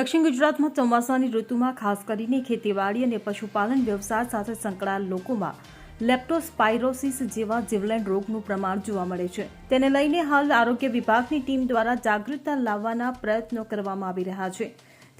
દક્ષિણ ગુજરાતમાં ચોમાસાની ઋતુમાં ખાસ કરીને ખેતીવાડી અને પશુપાલન વ્યવસાય સાથે સંકળાયેલ લોકોમાં લેપ્ટોસ્પાઇરોસિસ જેવા જીવલેણ રોગનું પ્રમાણ જોવા મળે છે. તેને લઈને હાલ આરોગ્ય વિભાગની ટીમ દ્વારા જાગૃતતા લાવવાના પ્રયત્નો કરવામાં આવી રહ્યા છે.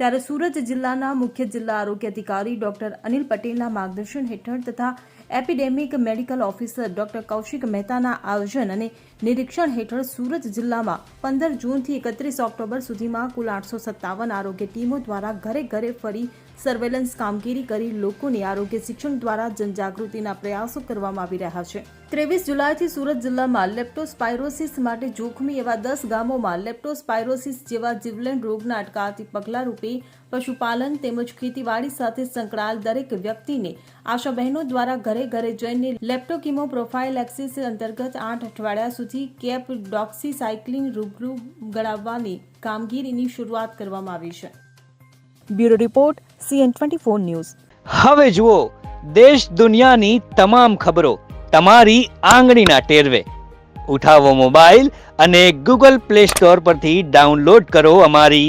ત્યારે સુરત જિલ્લાના મુખ્ય જિલ્લા આરોગ્ય અધિકારી ડોક્ટર અનિલ પટેલના માર્ગદર્શન હેઠળ તથા epidemic medical officer doctor Kaushik મહેતાના આયોજન અને નિરીક્ષણ હેઠળ સુરત જિલ્લામાં પંદર જૂનથી એકત્રીસ ઓક્ટોબર સુધીમાં કુલ આઠસો સત્તાવન આરોગ્ય ટીમો દ્વારા ઘરે ઘરે ફરી સર્વેલન્સ કામગીરી કરી લોકોને આરોગ્ય શિક્ષણ દ્વારા જનજાગૃતિના પ્રયાસો કરવામાં આવી રહ્યા છે. ત્રેવીસ જુલાઈથી સુરત જિલ્લામાં લેપ્ટોસ્પાયરોસિસ માટે જોખમી એવા દસ ગામોમાં લેપ્ટોસ્પાયરોસિસ જેવા જીવલેણ રોગના અટકાવતી પગલાં રૂપે પશુપાલન તેમજ ખેતીવાડી સાથે સંકળાયેલ દરેક વ્યક્તિને આશા બહેનો દ્વારા ઘરે ઘરે જઈને લેપ્ટોકીમો પ્રોફાઇલ એક્સિસ અંતર્ગત આઠ અઠવાડિયા સુધી કેપ ડોક્સી સાયક્લિંગ રૂબરૂ ગળાવવાની કામગીરીની શરૂઆત કરવામાં આવી છે. Bureau report, CN twenty four news. હવે જુઓ, દેશ દુનિયાની તમામ ખબરો તમારી આંગળીના ટેરવે. ઉઠાવો મોબાઈલ અને ગૂગલ પ્લે સ્ટોર પરથી ડાઉનલોડ કરો અમારી